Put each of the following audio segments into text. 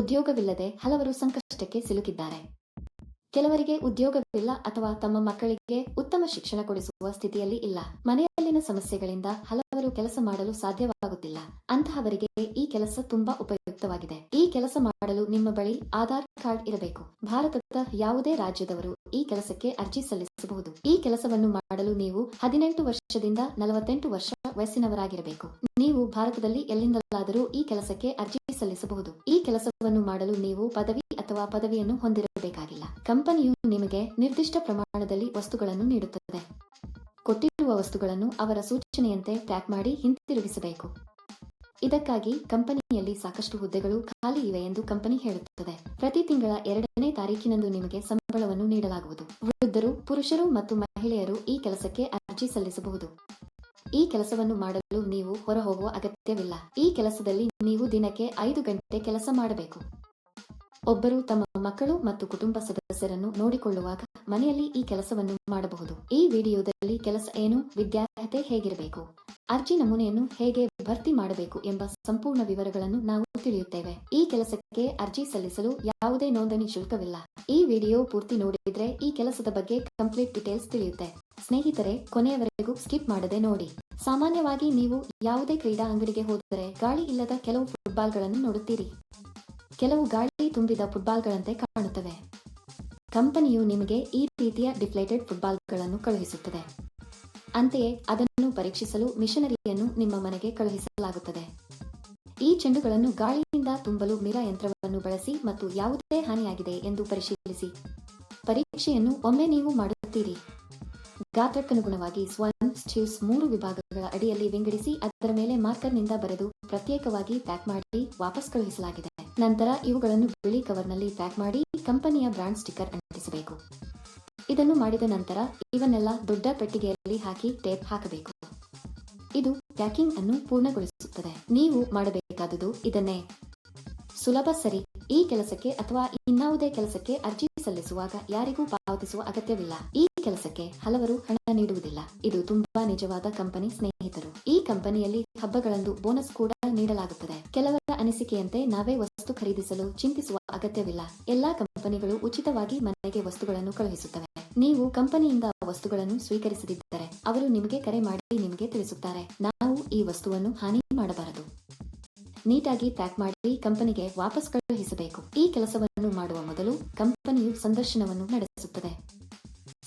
ಉದ್ಯೋಗವಿಲ್ಲದೆ ಹಲವರು ಸಂಕಷ್ಟಕ್ಕೆ ಸಿಲುಕಿದ್ದಾರೆ. ಕೆಲವರಿಗೆ ಉದ್ಯೋಗವಿಲ್ಲ ಅಥವಾ ತಮ್ಮ ಮಕ್ಕಳಿಗೆ ಉತ್ತಮ ಶಿಕ್ಷಣ ಕೊಡಿಸುವ ಸ್ಥಿತಿಯಲ್ಲಿ ಇಲ್ಲ. ಮನೆಯಲ್ಲಿನ ಸಮಸ್ಯೆಗಳಿಂದ ಹಲವರು ಕೆಲಸ ಮಾಡಲು ಸಾಧ್ಯವಾಗುತ್ತಿಲ್ಲ. ಅಂತಹವರಿಗೆ ಈ ಕೆಲಸ ತುಂಬಾ ಉಪಯುಕ್ತವಾಗಿದೆ. ಈ ಕೆಲಸ ಮಾಡಲು ನಿಮ್ಮ ಬಳಿ ಆಧಾರ್ ಕಾರ್ಡ್ ಇರಬೇಕು. ಭಾರತದ ಯಾವುದೇ ರಾಜ್ಯದವರು ಈ ಕೆಲಸಕ್ಕೆ ಅರ್ಜಿ ಸಲ್ಲಿಸಬಹುದು. ಈ ಕೆಲಸವನ್ನು ಮಾಡಲು ನೀವು ಹದಿನೆಂಟು ವರ್ಷದಿಂದ ನಲವತ್ತೆಂಟು ವರ್ಷ ವಯಸ್ಸಿನವರಾಗಿರಬೇಕು. ನೀವು ಭಾರತದಲ್ಲಿ ಎಲ್ಲಿಂದಲಾದರೂ ಈ ಕೆಲಸಕ್ಕೆ ಅರ್ಜಿ ಸಲ್ಲಿಸಬಹುದು. ಈ ಕೆಲಸವನ್ನು ಮಾಡಲು ನೀವು ಪದವಿ ಅಥವಾ ಪದವಿಯನ್ನು ಹೊಂದಿರಬೇಕಾಗಿಲ್ಲ. ಕಂಪನಿಯು ನಿಮಗೆ ನಿರ್ದಿಷ್ಟ ಪ್ರಮಾಣದಲ್ಲಿ ವಸ್ತುಗಳನ್ನು ನೀಡುತ್ತದೆ. ಕೊಟ್ಟಿರುವ ವಸ್ತುಗಳನ್ನು ಅವರ ಸೂಚನೆಯಂತೆ ಪ್ಯಾಕ್ ಮಾಡಿ ಹಿಂತಿರುಗಿಸಬೇಕು. ಇದಕ್ಕಾಗಿ ಕಂಪನಿಯಲ್ಲಿ ಸಾಕಷ್ಟು ಹುದ್ದೆಗಳು ಖಾಲಿ ಇವೆ ಎಂದು ಕಂಪನಿ ಹೇಳುತ್ತದೆ. ಪ್ರತಿ ತಿಂಗಳ ಎರಡನೇ ತಾರೀಕಿನಂದು ನಿಮಗೆ ಸಂಬಳವನ್ನು ನೀಡಲಾಗುವುದು. ವೃದ್ಧರು, ಪುರುಷರು ಮತ್ತು ಮಹಿಳೆಯರು ಈ ಕೆಲಸಕ್ಕೆ ಅರ್ಜಿ ಸಲ್ಲಿಸಬಹುದು. ಈ ಕೆಲಸವನ್ನು ಮಾಡಲು ನೀವು ಹೊರ ಹೋಗುವ ಅಗತ್ಯವಿಲ್ಲ. ಈ ಕೆಲಸದಲ್ಲಿ ನೀವು ದಿನಕ್ಕೆ ಐದು ಗಂಟೆ ಕೆಲಸ ಮಾಡಬೇಕು. ಒಬ್ಬರು ತಮ್ಮ ಮಕ್ಕಳು ಮತ್ತು ಕುಟುಂಬ ಸದಸ್ಯರನ್ನು ನೋಡಿಕೊಳ್ಳುವಾಗ ಮನೆಯಲ್ಲಿ ಈ ಕೆಲಸವನ್ನು ಮಾಡಬಹುದು. ಈ ವಿಡಿಯೋದಲ್ಲಿ ಕೆಲಸ ಏನು, ವಿದ್ಯಾರ್ಹತೆ ಹೇಗಿರಬೇಕು, ಅರ್ಜಿ ನಮೂನೆಯನ್ನು ಹೇಗೆ ಭರ್ತಿ ಮಾಡಬೇಕು ಎಂಬ ಸಂಪೂರ್ಣ ವಿವರಗಳನ್ನು ನಾವು ತಿಳಿಯುತ್ತೇವೆ. ಈ ಕೆಲಸಕ್ಕೆ ಅರ್ಜಿ ಸಲ್ಲಿಸಲು ಯಾವುದೇ ನೋಂದಣಿ ಶುಲ್ಕವಿಲ್ಲ. ಈ ವಿಡಿಯೋ ಪೂರ್ತಿ ನೋಡಿದ್ರೆ ಈ ಕೆಲಸದ ಬಗ್ಗೆ ಕಂಪ್ಲೀಟ್ ಡೀಟೇಲ್ಸ್ ತಿಳಿಯುತ್ತೆ. ಸ್ನೇಹಿತರೆ, ಕೊನೆಯವರೆಗೂ ಸ್ಕಿಪ್ ಮಾಡದೆ ನೋಡಿ. ಸಾಮಾನ್ಯವಾಗಿ ನೀವು ಯಾವುದೇ ಕ್ರೀಡಾ ಅಂಗಡಿಗೆ ಹೋದರೆ ಗಾಳಿ ಇಲ್ಲದ ಕೆಲವು ಫುಟ್ಬಾಲ್ಗಳನ್ನು ನೋಡುತ್ತೀರಿ. ಕೆಲವು ಗಾಳಿ ತುಂಬಿದ ಫುಟ್ಬಾಲ್ಗಳಂತೆ ಕಾಣುತ್ತವೆ. ಕಂಪನಿಯು ನಿಮಗೆ ಈ ರೀತಿಯ ಡಿಫ್ಲೇಟೆಡ್ ಫುಟ್ಬಾಲ್ಗಳನ್ನು ಕಳುಹಿಸುತ್ತದೆ. ಅಂತೆಯೇ ಅದನ್ನು ಪರೀಕ್ಷಿಸಲು ಮಿಷನರಿಯನ್ನು ನಿಮ್ಮ ಮನೆಗೆ ಕಳುಹಿಸಲಾಗುತ್ತದೆ. ಈ ಚೆಂಡುಗಳನ್ನು ಗಾಳಿಯಿಂದ ತುಂಬಲು ಮಿರ ಯಂತ್ರವನ್ನು ಬಳಸಿ ಮತ್ತು ಯಾವುದೇ ಹಾನಿಯಾಗಿದೆ ಎಂದು ಪರಿಶೀಲಿಸಿ. ಪರೀಕ್ಷೆಯನ್ನು ಒಮ್ಮೆ ನೀವು ಮಾಡುತ್ತೀರಿ. ಗಾತ್ರಕ್ಕನುಗುಣವಾಗಿ ಸ್ವನ್ ಸ್ಟೀವ್ಸ್ ಮೂರು ವಿಭಾಗಗಳ ಅಡಿಯಲ್ಲಿ ವಿಂಗಡಿಸಿ ಅದರ ಮೇಲೆ ಮಾರ್ಕರ್ನಿಂದ ಬರೆದು ಪ್ರತ್ಯೇಕವಾಗಿ ಪ್ಯಾಕ್ ಮಾಡಿ ವಾಪಸ್ ಕಳುಹಿಸಲಾಗಿದೆ. ನಂತರ ಇವುಗಳನ್ನು ಬಿಳಿ ಕವರ್ನಲ್ಲಿ ಪ್ಯಾಕ್ ಮಾಡಿ ಕಂಪನಿಯ ಬ್ರಾಂಡ್ ಸ್ಟಿಕ್ಕರ್ ಅಂಟಿಸಬೇಕು. ಇದನ್ನು ಮಾಡಿದ ನಂತರ ಇವನ್ನೆಲ್ಲ ದೊಡ್ಡ ಪೆಟ್ಟಿಗೆಯಲ್ಲಿ ಹಾಕಿ ಟೇಪ್ ಹಾಕಬೇಕು. ಇದು ಪ್ಯಾಕಿಂಗ್ ಅನ್ನು ಪೂರ್ಣಗೊಳಿಸುತ್ತದೆ. ನೀವು ಮಾಡಬೇಕಾದುದು ಇದನ್ನೇ. ಸುಲಭ ಸರಿ. ಈ ಕೆಲಸಕ್ಕೆ ಅಥವಾ ಇನ್ನಾವುದೇ ಕೆಲಸಕ್ಕೆ ಅರ್ಜಿ ಸಲ್ಲಿಸುವಾಗ ಯಾರಿಗೂ ಪಾವತಿಸುವ ಅಗತ್ಯವಿಲ್ಲ. ಈ ಕೆಲಸಕ್ಕೆ ಹಲವರು ಹಣ ನೀಡುವುದಿಲ್ಲ. ಇದು ತುಂಬಾ ನಿಜವಾದ ಕಂಪನಿ ಸ್ನೇಹಿತರು. ಈ ಕಂಪನಿಯಲ್ಲಿ ಹಬ್ಬಗಳಂದು ಬೋನಸ್ ಕೂಡ ನೀಡಲಾಗುತ್ತದೆ. ಕೆಲವರ ಅನಿಸಿಕೆಯಂತೆ ನಾವೇ ವಸ್ತು ಖರೀದಿಸಲು ಚಿಂತಿಸುವ ಅಗತ್ಯವಿಲ್ಲ. ಎಲ್ಲಾ ಕಂಪನಿಗಳು ಉಚಿತವಾಗಿ ಮನೆಗೆ ವಸ್ತುಗಳನ್ನು ಕಳುಹಿಸುತ್ತವೆ. ನೀವು ಕಂಪನಿಯಿಂದ ವಸ್ತುಗಳನ್ನು ಸ್ವೀಕರಿಸದಿದ್ದರೆ ಅವರು ನಿಮಗೆ ಕರೆ ಮಾಡಿ ನಿಮಗೆ ತಿಳಿಸುತ್ತಾರೆ. ನಾವು ಈ ವಸ್ತುವನ್ನು ಹಾನಿ ಮಾಡಬಾರದು. ನೀಟಾಗಿ ಪ್ಯಾಕ್ ಮಾಡಿ ಕಂಪನಿಗೆ ವಾಪಸ್ ಕಳುಹಿಸಬೇಕು. ಈ ಕೆಲಸವನ್ನು ಮಾಡುವ ಮೊದಲು ಕಂಪನಿಯು ಸಂದರ್ಶನವನ್ನು ನಡೆಸುತ್ತದೆ.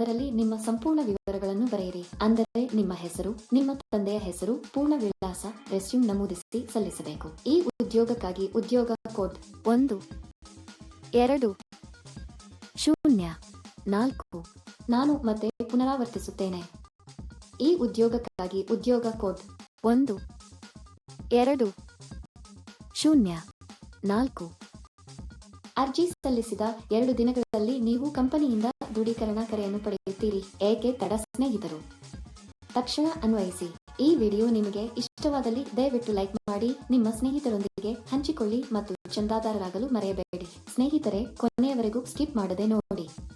ಅದರಲ್ಲಿ ನಿಮ್ಮ ಸಂಪೂರ್ಣ ವಿವರಗಳನ್ನು ಬರೆಯಿರಿ. ಅಂದರೆ ನಿಮ್ಮ ಹೆಸರು, ನಿಮ್ಮ ತಂದೆಯ ಹೆಸರು, ಪೂರ್ಣ ವಿಳಾಸ, ರೆಸ್ಯೂಮ್ ನಮೂದಿಸಿ ಸಲ್ಲಿಸಬೇಕು. ಈ ಉದ್ಯೋಗಕ್ಕಾಗಿ ಉದ್ಯೋಗ ಕೋಡ್ ಒಂದು, ಎರಡು, ಶೂನ್ಯ, ನಾಲ್ಕು, ನಾನು ಮತ್ತೆ ಪುನರಾವರ್ತಿಸುತ್ತೇನೆ. ಈ ಉದ್ಯೋಗಕ್ಕಾಗಿ ಉದ್ಯೋಗ ಕೋಡ್ ಒಂದು, ಎರಡು, ಶೂನ್ಯ, ನಾಲ್ಕು. ಅರ್ಜಿ ಸಲ್ಲಿಸಿದ ಎರಡು ದಿನಗಳಲ್ಲಿ ನೀವು ಕಂಪನಿಯಿಂದ ದೃಢೀಕರಣ ಕರೆಯನ್ನು ಪಡೆಯುತ್ತೀರಿ. ಏಕೆ ತಡ ಸ್ನೇಹಿತರು? ತಕ್ಷಣ ಅನ್ವಯಿಸಿ. ಈ ವಿಡಿಯೋ ನಿಮಗೆ ಇಷ್ಟವಾದಲ್ಲಿ ದಯವಿಟ್ಟು ಲೈಕ್ ಮಾಡಿ, ನಿಮ್ಮ ಸ್ನೇಹಿತರೊಂದಿಗೆ ಹಂಚಿಕೊಳ್ಳಿ ಮತ್ತು ಚಂದಾದಾರರಾಗಲು ಮರೆಯಬೇಡಿ. ಸ್ನೇಹಿತರೆ, ಕೊನೆಯವರೆಗೂ ಸ್ಕಿಪ್ ಮಾಡದೆ ನೋಡಿ.